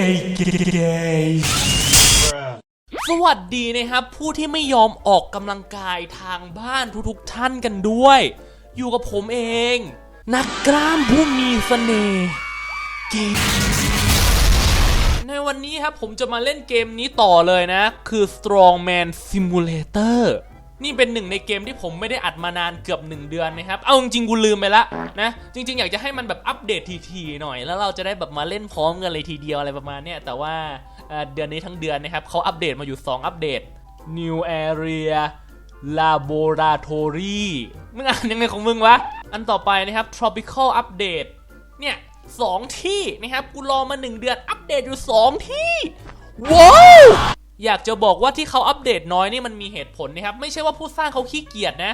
AK สวัสดีนะครับ ผู้ที่ไม่ยอมออกกำลังกายทางบ้านทุกๆท่านกันด้วย อยู่กับผมเอง นักกล้ามผู้มีเสน่ห์เกมในวันนี้ครับผมจะมาเล่นเกมนี้ต่อเลยนะ คือ Strongman Simulator นี่เป็นหนึ่งในเกมที่ผมไม่ได้อัดมานานเกือบ 1 เดือนนะครับ เอาจริงๆกูลืมไปละนะ จริง ๆ อยากจะให้มันแบบอัปเดตทีๆหน่อย แล้วเราจะได้แบบมาเล่นพร้อมกันเลยทีเดียวอะไรประมาณเนี้ยแต่ว่าเดือนนี้ทั้งเดือนนะครับเขาอัปเดตมาอยู่ 2 อัปเดต New Area Laboratory มึงอ่านยังไงของมึงวะ อันต่อไปนะครับ Tropical Update เนี่ยสองที่นะครับ กูรอมา 1 เดือนอัปเดตอยู่ 2 ที่ ว้าว อยากจะบอกว่าที่เขาอัปเดตน้อยนี่มันมีเหตุผลนะครับ ไม่ใช่ว่าผู้สร้างเขาขี้เกียจนะ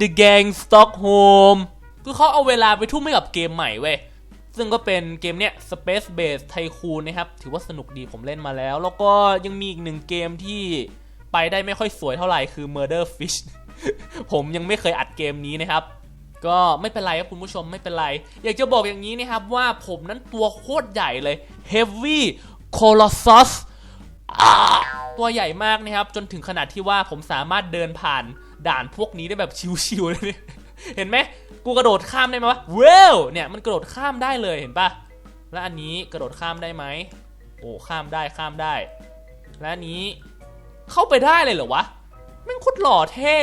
The Gang Stockholm คือเขาเอาเวลาไปทุ่มให้กับเกมใหม่เว้ย ซึ่งก็เป็นเกมเนี้ย Space Base Tycoon นะครับ ถือว่าสนุกดีผมเล่นมาแล้ว แล้วก็ยังมีอีกหนึ่งเกมที่ไปได้ไม่ค่อยสวยเท่าไหร่คือ Murder Fish ผมยังไม่เคยอัดเกมนี้นะครับ ก็ไม่เป็นไรครับคุณผู้ชมไม่เป็นไร อยากจะบอกอย่างนี้นะครับว่าผมนั้นตัวโคตรใหญ่เลย Heavy Colossus ตัวใหญ่มากนะครับ จนถึงขนาดที่ว่าผมสามารถเดินผ่านด่านพวกนี้ได้แบบชิวๆเลยเนี่เห็นไหมกูกระโดดข้ามได้ไหมวะเวลเนี่ยมันกระโดดข้ามได้เลยเห็นปะแล้วอันนี้กระโดดข้ามได้ไหมโอ้ข้ามได้ข้ามได้ และอันนี้เข้าไปได้เลยเหรอวะแม่งโคตรหล่อเท่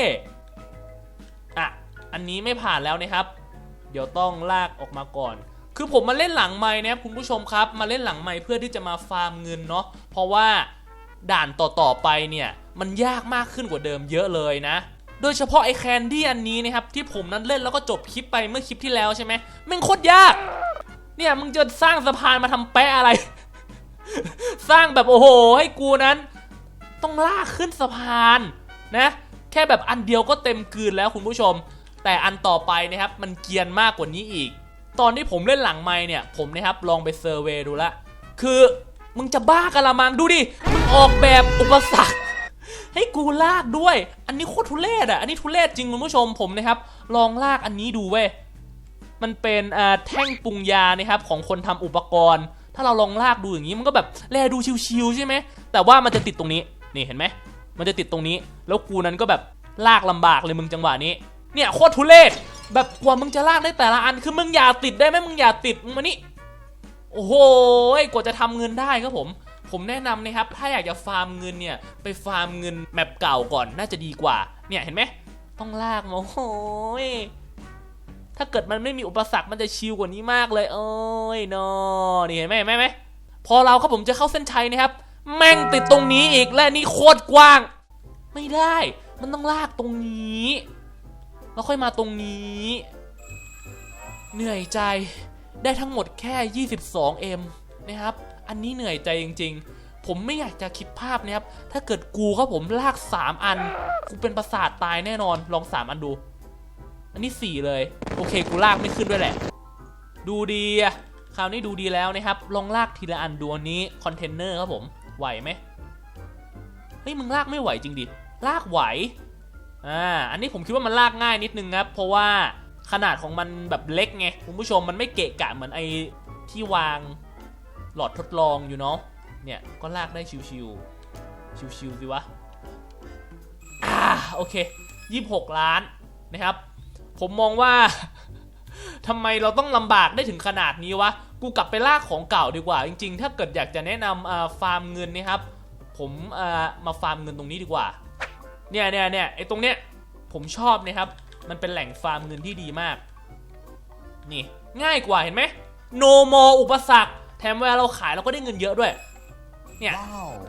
อะอันนี้ไม่ผ่านแล้วนะครับ เดี๋ยวต้องลากออกมาก่อน คือผมมาเล่นหลังไม้นะครับคุณผู้ชมครับ มาเล่นหลังไม้เพื่อที่จะมาฟาร์มเงินเนาะเพราะว่า ด่านต่อๆไปเนี่ยมันยากมากขึ้นกว่าเดิมเยอะเลยนะ โดยเฉพาะไอแคนดี้อันนี้นะครับที่ผมนั้นเล่นแล้วก็จบคลิปไปเมื่อคลิปที่แล้วใช่ไหมม่งโคตรยาก เนี่ยมึงจะสร้างสะพานมาทำแปะอะไร สร้างแบบโอ้โห ให้กูนั้น ต้องลากขึ้นสะพานนะ แค่แบบอันเดียวก็เต็มกลืนแล้วคุณผู้ชม แต่อันต่อไปนะครับมันเกียนมากกว่านี้อีก ตอนที่ผมเล่นหลังไม้เนี่ยผมนะครับลองไปเซอร์เวย์ดูละคือ มึงจะบ้ากันละมังดูดิ มึงออกแบบอุปสรรคให้กูลากด้วย อันนี้โคตรทุเรศอะ อันนี้ทุเรศจริงคุณผู้ชมผมนะครับ ลองลากอันนี้ดูเว้ย มันเป็นแท่งปรุงยานะครับของคนทำอุปกรณ์ ถ้าเราลองลากดูอย่างนี้มันก็แบบแลดูชิวๆใช่ไหม แต่ว่ามันจะติดตรงนี้ นี่เห็นไหม มันจะติดตรงนี้ แล้วกูนั้นก็แบบลากลำบากเลยมึงจังหวะนี้ เนี่ยโคตรทุเรศ แบบกว่ามึงจะลากได้แต่ละอัน คือมึงอย่าติดได้ไหมมึงอย่าติด มึงมานี่ โอ้โหกว่าจะทำเงินได้ครับผม ผมแนะนำนะครับ ถ้าอยากจะฟาร์มเงินเนี่ย ไปฟาร์มเงินแมปเก่าก่อนน่าจะดีกว่า เนี่ยเห็นไหม ต้องลากมาโอ้โหยถ้าเกิดมันไม่มีอุปสรรคมันจะชิลกว่านี้มากเลยโอ้ยนอนี่เห็นไหมเห็นไหมเห็นไหมพอเราครับผมจะเข้าเส้นชัยนะครับ แม่งติดตรงนี้อีกและนี่โคตรกว้าง ไม่ได้ มันต้องลากตรงนี้ แล้วค่อยมาตรงนี้ เหนื่อยใจ ได้ทั้งหมดแค่ 22M นะครับ อันนี้เหนื่อยใจจริง ๆ ผมไม่อยากจะคิดภาพนะครับ ถ้าเกิดกูครับผมลาก 3 อัน กูเป็นประสาทตายแน่นอน ลอง 3 อันดู อันนี้ 4 เลย โอเค กูลากไม่ขึ้นด้วยแหละ ดูดีอะคราวนี้ดูดีแล้วนะครับ ลองลากทีละอันดูอันนี้คอนเทนเนอร์ครับผม ไหวไหมเฮ้ยมึงลากไม่ไหวจริงดิ ลากไหว อ่า อันนี้ผมคิดว่ามันลากง่ายนิดนึงครับ เพราะว่า ขนาดของมันแบบเล็กไงคุณผู้ชมมันไม่เกะกะเหมือนไอ้ที่วางหลอดทดลองอยู่เนาะเนี่ยก็ลากได้ชิวๆชิวๆสิวะอ่าโอเค 26 ล้านนะครับ ผมมองว่าทำไมเราต้องลำบากได้ถึงขนาดนี้วะ กูกลับไปลากของเก่าดีกว่า จริงๆ ถ้าเกิดอยากจะแนะนำฟาร์มเงินนะครับ ผมมาฟาร์มเงินตรงนี้ดีกว่า เนี่ยเนี่ยเนี่ยไอ้ตรงเนี้ยผมชอบนะครับ มันเป็นแหล่งฟาร์มเงินที่ดีมาก นี่ง่ายกว่าเห็นไหมโนโมอุปสรรคแถมเวลาเราขายเราก็ได้เงินเยอะด้วย เนี่ย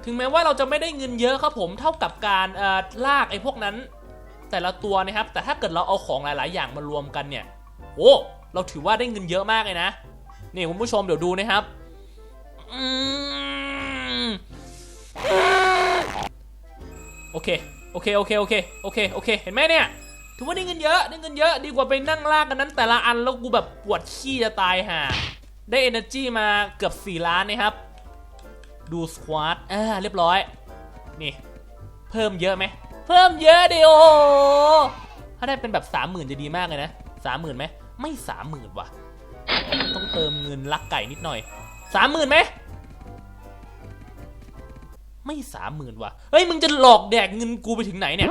ถึงแม้ว่าเราจะไม่ได้เงินเยอะครับผมเท่ากับการเอ่อลากไอ้พวกนั้น แต่ละตัวนะครับ แต่ถ้าเกิดเราเอาของหลาย ๆ อย่างมารวมกันเนี่ยโอ้เราถือว่าได้เงินเยอะมากเลยนะนี่คุณผู้ชมเดี๋ยวดูนะครับอืมโอเคโอเคโอเคโอเคโอเคโอเคเห็นไหมเนี่ย ถือว่าได้เงินเยอะได้เงินเยอะดีกว่าไปนั่งลากกันนั้นแต่ละอันแล้วกูแบบปวดขี้จะตายห่าได้ energy มาเกือบ 4 ล้านนะครับ ดูสควอตอ่าเรียบร้อย นี่ เพิ่มเยอะไหม เพิ่มเยอะดิโอถ้าได้เป็นแบบ 30,000 จะดีมากเลยนะ 30,000ไหม ไม่ 30,000 ว่ะ ต้องเติมเงินลักไก่นิดหน่อย 30,000ไหม ไม่สามหมื่นว่ะ เฮ้ย มึงจะหลอกแดกเงินกูไปถึงไหนเนี่ย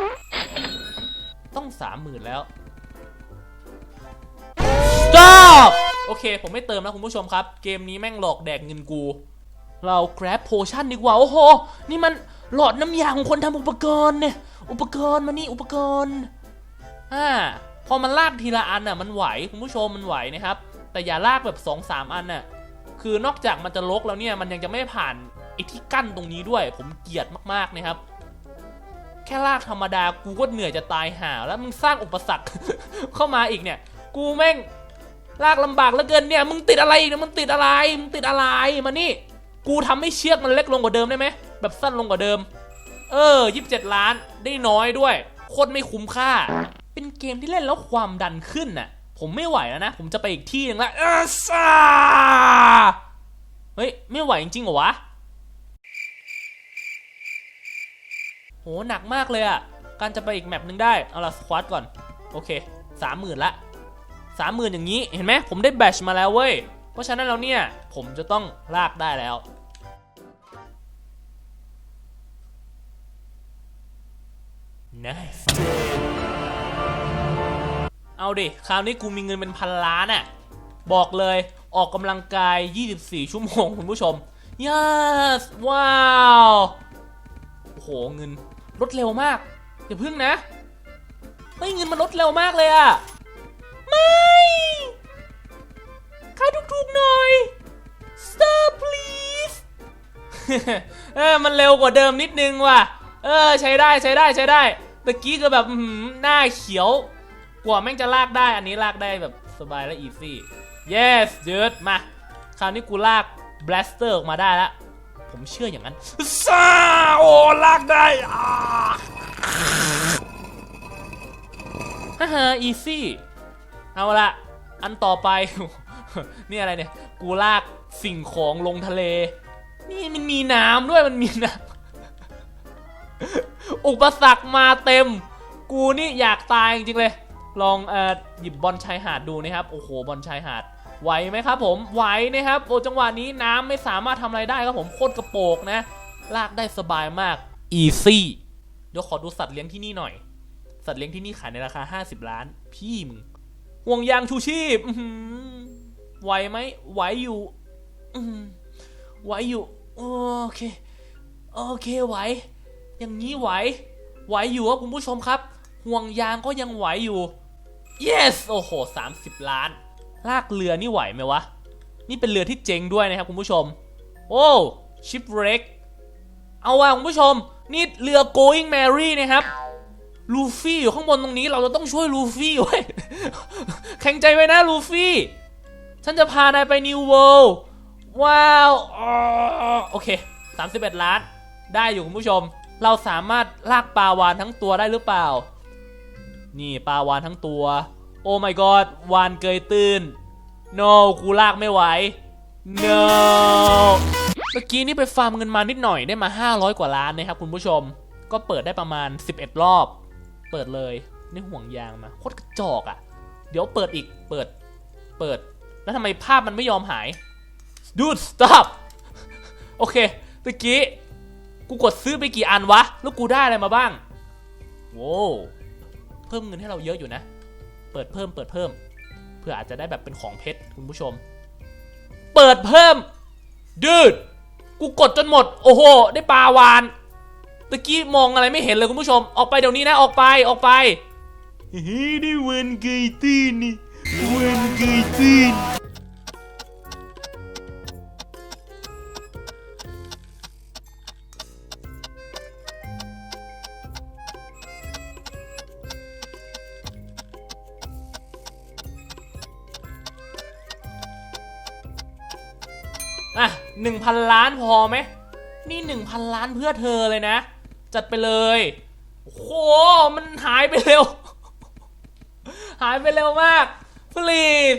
ต้องสามหมื่นแล้ว stop โอเค ผมไม่เติมแล้วคุณผู้ชมครับ เกมนี้แม่งหลอกแดกเงินกู เรา grab potion ดีกว่า โอ้โห นี่มันหลอดน้ำยาของคนทำอุปกรณ์เนี่ย อุปกรณ์มานี่อุปกรณ์อ่าพอมันลากทีละอันน่ะ มันไหวคุณผู้ชมมันไหวนะครับ แต่อย่าลากแบบ2อสามอันน่ะ คือนอกจากมันจะลกแล้วเนี่ย มันยังจะไม่ผ่านไอ้ที่กั้นตรงนี้ด้วย ผมเกลียดมากๆนะครับ แค่ลากธรรมดากูก็เหนื่อยจะตายห่าแล้วมึงสร้างอุปสรรคเข้ามาอีกเนี่ย กูแม่งลากลำบากเหลือเกินเนี่ย มึงติดอะไรอีกเนี่ยมึงติดอะไร มึงติดอะไรมานี่ กูทำให้เชือกมันเล็กลงกว่าเดิมได้ไหมแบบสั้นลงกว่าเดิม เออยี่สิบเจ็ดล้านได้น้อยด้วย โคตรไม่คุ้มค่า เป็นเกมที่เล่นแล้วความดันขึ้นน่ะ ผมไม่ไหวแล้วนะ ผมจะไปอีกที่หนึงละเออซ่าเฮ้ย ไม่ไหวจริงๆเหรอวะ โหหนักมากเลยอะการจะไปอีกแมปหนึงได้ เอาละสควอตก่อน โอเคสามหมื่นละสามหมื่นอย่างนี้ เห็นไหมผมได้แบชมาแล้วเว้ย เพราะฉะนั้นแล้วเนี่ย ผมจะต้องลากได้แล้ว nice เอาดิ คราวนี้กูมีเงินเป็นพันล้านอะบอกเลยออกกำลังกาย 24 ชั่วโมงคุณผู้ชม yes ว้าวโอ้โหเงิน ลดเร็วมากอย่าพึ่งนะเฮ้ยเงินมันลดเร็วมากเลยอะไม่ขายถูกๆหน่อย stop please เออมันเร็วกว่าเดิมนิดนึงว่ะ เออใช้ได้ใช้ได้ใช้ได้ตะกี้ก็แบบหือหน้าเขียว กว่าแม่งจะลากได้อันนี้ลากได้แบบสบายและ easy yes dude มา คราวนี้กูลาก blaster ออกมาได้แล้ว ผมเชื่ออย่างนั้นซาโอลากได้อ่าฮ่าฮ่า easy เอาละ อันต่อไป นี่อะไรเนี่ย กูลากสิ่งของลงทะเล นี่มันมีน้ำด้วยมันมีน้ำ อุปสรรคมาเต็ม กูนี่อยากตายจริงๆเลย ลองเอ่อหยิบบอลชายหาดดูนะครับ โอ้โห บอลชายหาด ไหวไหมครับผมไหวนะครับโอ้จังหวะนี้น้ำไม่สามารถทำอะไรได้ครับผมโคตรกระโปกนะ ลากได้สบายมาก easy เดี๋ยวขอดูสัตว์เลี้ยงที่นี่หน่อย สัตว์เลี้ยงที่นี่ขายในราคา 50 ล้าน พี่มึงห่วงยางชูชีพไหวไหมไหวอยู่ไหวอยู่โอเคโอเคไหว อย่างนี้ไหว ไหวอยู่ครับคุณผู้ชมครับ ห่วงยางก็ยังไหวอยู่ yes โอ้โห 30 ล้าน ลากเรือนี่ไหวไหมวะ นี่เป็นเรือที่เจ๋งด้วยนะครับคุณผู้ชม โอ้ชิปเร็กเอาว่ะคุณผู้ชม นี่เรือ going Mary นะครับลูฟี่อยู่ข้างบนตรงนี้เราจะต้องช่วยลูฟี่ไว้แข็งใจไว้นะลูฟี่ ฉันจะพานายไปนิวเวิลด์ว้าวอ๋อโอเค 31 ล้าน ได้อยู่คุณผู้ชม เราสามารถลากปลาวานทั้งตัวได้หรือเปล่า นี่ปลาวานทั้งตัว โอ้ my god วานเกยตื้น no กูลากไม่ไหว no เมื่อกี้นี่ไปฟาร์มเงินมานิดหน่อยได้มา 500 กว่าล้านนะครับคุณผู้ชม ก็เปิดได้ประมาณ 11 รอบ เปิดเลยนี่ห่วงยางมาโคตรกระจอกอะ่ะ เดี๋ยวเปิดอีกเปิด เปิด แล้วทำไมภาพมันไม่ยอมหาย dude stop โอเคตะกี้ กูกดซื้อไปกี่อันวะ แล้วกูได้อะไรมาบ้าง โว้เพิ่มเงินให้เราเยอะอยู่นะ เปิดเพิ่มเปิดเพิ่ม เพื่ออาจจะได้แบบเป็นของเพชรคุณผู้ชม เปิดเพิ่มดืดกูกดจนหมด โอ้โห ได้ปลาวานตะกี้มองอะไรไม่เห็นเลยคุณผู้ชม ออกไปเดี๋ยวนี้นะออกไปออกไปเฮ้ยได้เวนเกยตีนนี่เวนเกยตีน อะหนึ่งพันล้านพอไหมนี่หนึ่งพันล้านเพื่อเธอเลยนะ จัดไปเลยโอ้โหมันหายไปเร็ว หายไปเร็วมากพลีด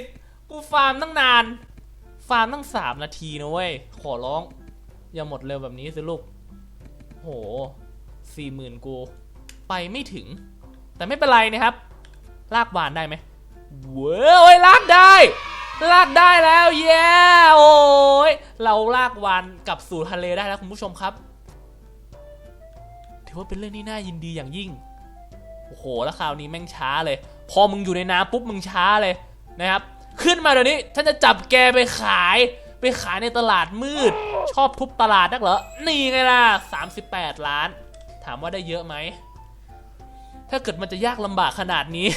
กูฟาร์มตั้งนาน ฟาร์มตั้งสามนาทีนะเว้ย ขอร้อง อย่าหมดเร็วแบบนี้สิลูกโหสี่หมื่นกู ไปไม่ถึง แต่ไม่เป็นไรนะครับ ลากวานได้ไหมเว้ยลากได้ ลากได้แล้ว เย้ โอ้ย เราลากวานกลับสู่ทะเลได้แล้วคุณผู้ชมครับ ถือว่าเป็นเรื่องที่น่ายินดีอย่างยิ่ง โอ้โห แล้วคราวนี้แม่งช้าเลย พอมึงอยู่ในน้ำปุ๊บมึงช้าเลยนะครับ ขึ้นมาเดี๋ยวนี้ท่านจะจับแกไปขาย ไปขายในตลาดมืด ชอบทุบตลาดนักเหรอ นี่ไงล่ะ 38 ล้าน ถามว่าได้เยอะไหม ถ้าเกิดมันจะยากลำบากขนาดนี้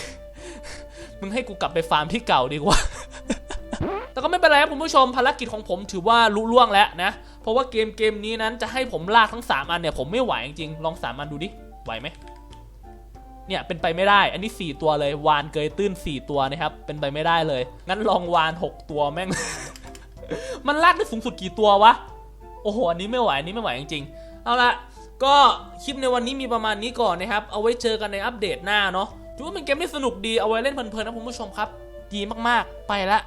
มึงให้กูกลับไปฟาร์มที่เก่าดีกว่า แต่ก็ไม่เป็นไรครับคุณผู้ชมภารกิจของผมถือว่าลุล่วงแล้วนะ เพราะว่าเกมเกมนี้นั้นจะให้ผมลากทั้ง 3 อันเนี่ยผมไม่ไหวจริงๆลอง 3 อันดูดิไหวไหมเนี่ยเป็นไปไม่ได้ อันนี้ 4 ตัวเลยวานเกยตื้น 4 ตัวนะครับ เป็นไปไม่ได้เลย งั้นลองวาน 6 ตัวแม่ง มันลากได้สูงสุดกี่ตัววะ โอ้โห อันนี้ไม่ไหว อันนี้ไม่ไหวจริงๆ เอาละก็คลิปในวันนี้มีประมาณนี้ก่อนนะครับ เอาไว้เจอกันในอัปเดตหน้าเนาะถือว่าเป็นเกมที่สนุกดี เอาไว้เล่นเพลินๆนะคุณผู้ชมครับ ดีมากๆ ไปละ